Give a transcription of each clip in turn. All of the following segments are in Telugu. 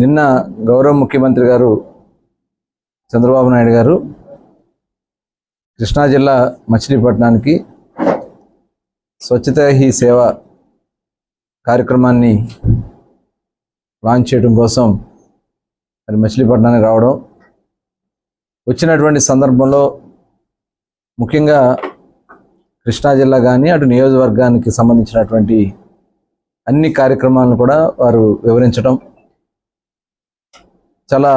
నిన్న గౌరవ ముఖ్యమంత్రి గారు చంద్రబాబు నాయుడు గారు కృష్ణా జిల్లా మచిలీపట్నానికి స్వచ్ఛత హీ సేవ కార్యక్రమాన్ని లాంచ్ చేయడం కోసం మరి మచిలీపట్నానికి రావడం వచ్చినటువంటి సందర్భంలో ముఖ్యంగా కృష్ణా జిల్లా కానీ అటు నియోజకవర్గానికి సంబంధించినటువంటి అన్ని కార్యక్రమాలను కూడా వారు వివరించడం చాలా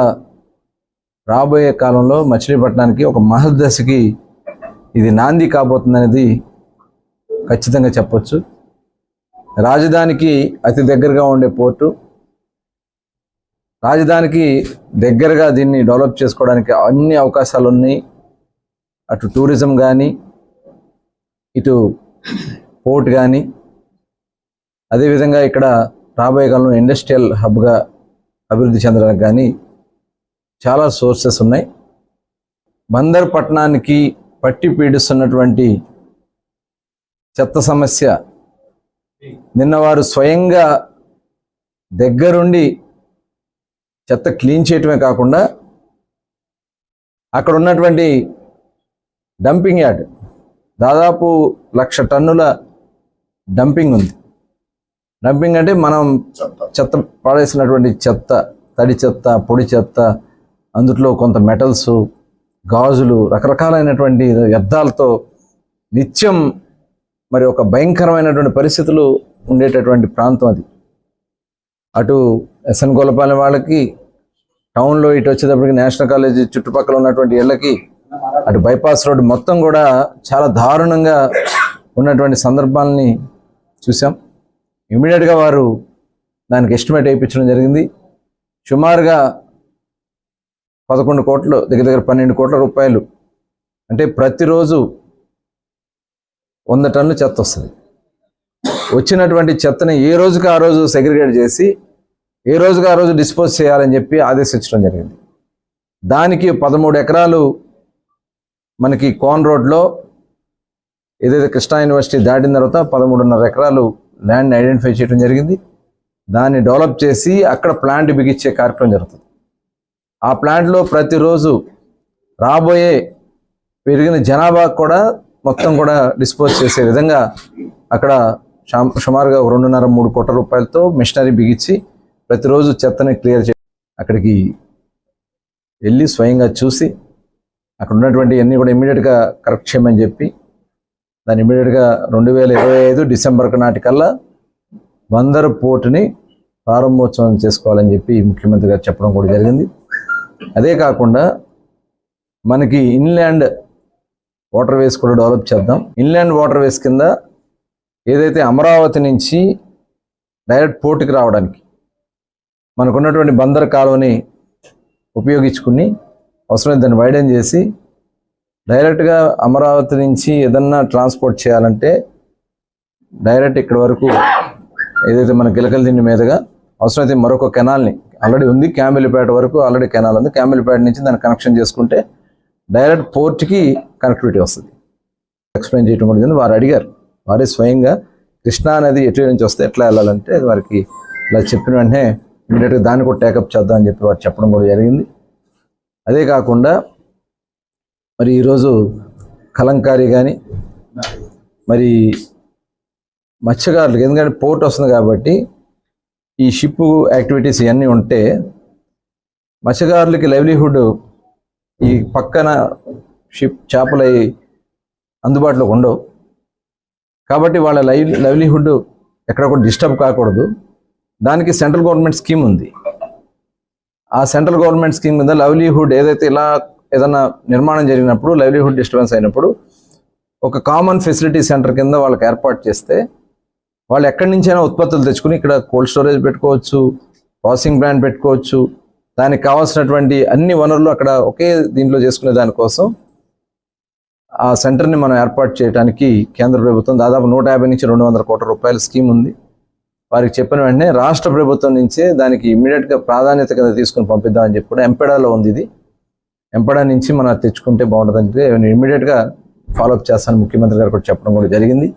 రాబోయే కాలంలో మచిలీపట్నానికి ఒక మహదశకి ఇది నాంది కాబోతుందనేది ఖచ్చితంగా చెప్పచ్చు. రాజధానికి అతి దగ్గరగా ఉండే పోర్టు. రాజధానికి దగ్గరగా దీన్ని డెవలప్ చేసుకోవడానికి అన్ని అవకాశాలు ఉన్నాయి. అటు టూరిజం కానీ ఇటు పోర్ట్ కానీ అదేవిధంగా ఇక్కడ రాబోయే కాలంలో ఇండస్ట్రియల్ హబ్గా అభివృద్ధి చెందడానికి కానీ చాలా సోర్సెస్ ఉన్నాయి. బందర్ పట్టణానికి పట్టి పీడిస్తున్నటువంటి చెత్త సమస్య నిన్న వారు స్వయంగా దగ్గరుండి చెత్త క్లీన్ చేయటమే కాకుండా అక్కడ ఉన్నటువంటి డంపింగ్ యార్డ్ దాదాపు లక్ష టన్నుల డంపింగ్ ఉంది. డంపింగ్ అంటే మనం చెత్త. పాడేసినటువంటి చెత్త తడి చెత్త పొడి చెత్త అందులో కొంత మెటల్స్ గాజులు రకరకాలైనటువంటి వ్యర్థాలతో నిత్యం మరి ఒక భయంకరమైనటువంటి పరిస్థితులు ఉండేటటువంటి ప్రాంతం అది. అటు ఎస్ఎన్ గోలపాలెం వాళ్ళకి టౌన్లో ఇటు వచ్చేటప్పటికి నేషనల్ కాలేజీ చుట్టుపక్కల ఉన్నటువంటి ఇళ్ళకి అటు బైపాస్ రోడ్డు మొత్తం కూడా చాలా దారుణంగా ఉన్నటువంటి సందర్భాలని చూసాం ఇమీడియట్గా వారు దానికి ఎస్టిమేట్ వేయించడం జరిగింది. సుమారుగా పదకొండు కోట్లు దగ్గర దగ్గర పన్నెండు కోట్ల రూపాయలు. అంటే ప్రతిరోజు వంద టన్నులు చెత్త వస్తుంది. వచ్చినటువంటి చెత్తని ఏ రోజుకి ఆ రోజు సెగ్రిగేట్ చేసి ఏ రోజుకి ఆ రోజు డిస్పోజ్ చేయాలని చెప్పి ఆదేశించడం జరిగింది. దానికి పదమూడు ఎకరాలు మనకి కోన్ రోడ్లో ఏదైతే కృష్ణా యూనివర్సిటీ దాటిన తర్వాత పదమూడున్నర ఎకరాలు ల్యాండ్ ఐడెంటిఫై చేయడం జరిగింది. దాన్ని డెవలప్ చేసి అక్కడ ప్లాంట్ బిగించే కార్యక్రమం జరుగుతుంది. ఆ ప్లాంట్లో ప్రతిరోజు రాబోయే పెరిగిన జనాభా కూడా మొత్తం కూడా డిస్పోజ్ చేసే విధంగా అక్కడ సుమారుగా రెండున్నర మూడు కోట్ల రూపాయలతో మిషనరీ బిగించి ప్రతిరోజు చెత్తని క్లియర్ చే అక్కడికి వెళ్ళి స్వయంగా చూసి అక్కడ ఉన్నటువంటి అన్నీ కూడా ఇమ్మీడియట్గా కరెక్ట్ చేయమని చెప్పి దాన్ని ఇమ్మీడియట్గా రెండు వేల ఇరవై ఐదు డిసెంబర్ నాటికల్లా బందరు పోర్టుని ప్రారంభోత్సవం చేసుకోవాలని చెప్పి ముఖ్యమంత్రి గారు చెప్పడం కూడా జరిగింది. అదే కాకుండా మనకి ఇన్లాండ్ వాటర్ వేస్ కూడా డెవలప్ చేద్దాం. ఇన్లాండ్ వాటర్ వేస్ కింద ఏదైతే అమరావతి నుంచి డైరెక్ట్ పోర్టుకి రావడానికి మనకున్నటువంటి బందర్ కాలువని ఉపయోగించుకుని అవసరమైతే దాన్ని వైడెన్ చేసి డైరెక్ట్గా అమరావతి నుంచి ఏదన్నా ట్రాన్స్పోర్ట్ చేయాలంటే డైరెక్ట్ ఇక్కడ వరకు ఏదైతే మన గిలకల దిండి మీదుగా అవసరమైతే మరొక కెనాల్ని ఆల్రెడీ ఉంది క్యాంబెల్లిపేట వరకు ఆల్రెడీ కెనాల్ ఉంది. క్యాంబెల్లిపేట నుంచి దాన్ని కనెక్షన్ చేసుకుంటే డైరెక్ట్ పోర్ట్కి కనెక్టివిటీ వస్తుంది. ఎక్స్ప్లెయిన్ చేయడం కూడా వారు అడిగారు. వారే స్వయంగా కృష్ణా నది ఎటు నుంచి వస్తే ఎట్లా వెళ్ళాలంటే వారికి ఇలా చెప్పిన వెంటనే ఇమీడియట్గా దాన్ని కూడా టేకప్ చేద్దాం అని చెప్పి వారు చెప్పడం కూడా జరిగింది. అదే కాకుండా మరి ఈరోజు కలంకారీ కానీ మరి మత్స్యకారులకు ఎందుకంటే పోర్ట్ వస్తుంది కాబట్టి ఈ షిప్ యాక్టివిటీస్ ఇవన్నీ ఉంటే మత్స్యకారులకి లైవ్లీహుడ్ ఈ పక్కన షిప్ చేపలు అందుబాటులో ఉండవు. కాబట్టి వాళ్ళ లైవ్ లైవ్లీహుడ్ ఎక్కడ కూడా డిస్టర్బ్ కాకూడదు. దానికి సెంట్రల్ గవర్నమెంట్ స్కీమ్ ఉంది. ఆ సెంట్రల్ గవర్నమెంట్ స్కీమ్ కింద లైవ్లీహుడ్ ఏదైతే ఇలా ఏదైనా నిర్మాణం జరిగినప్పుడు లైవ్లీహుడ్ డిస్టర్బెన్స్ అయినప్పుడు ఒక కామన్ ఫెసిలిటీ సెంటర్ కింద వాళ్ళకి ఏర్పాటు చేస్తే వాళ్ళు ఎక్కడి నుంచైనా ఉత్పత్తులు తెచ్చుకుని ఇక్కడ కోల్డ్ స్టోరేజ్ పెట్టుకోవచ్చు ప్రాసెసింగ్ ప్లాంట్ పెట్టుకోవచ్చు. దానికి కావాల్సినటువంటి అన్ని వనరులు అక్కడ ఒకే దీంట్లో చేసుకునే దానికోసం ఆ సెంటర్ని మనం ఏర్పాటు చేయడానికి కేంద్ర ప్రభుత్వం దాదాపు నూట యాభై నుంచి రెండు వందల కోట్ల రూపాయల స్కీమ్ ఉంది. వారికి చెప్పిన వెంటనే రాష్ట్ర ప్రభుత్వం నుంచే దానికి ఇమ్మీడియట్గా ప్రాధాన్యత కింద తీసుకుని పంపిద్దామని చెప్పి కూడా ఎంపెడాలో ఉంది ఇది. ఎంపెడా నుంచి మనం తెచ్చుకుంటే బాగుంటుందని చెప్పి నేను ఇమ్మీడియట్గా ఫాలోఅప్ చేస్తాను ముఖ్యమంత్రి గారు కూడా చెప్పడం కూడా జరిగింది.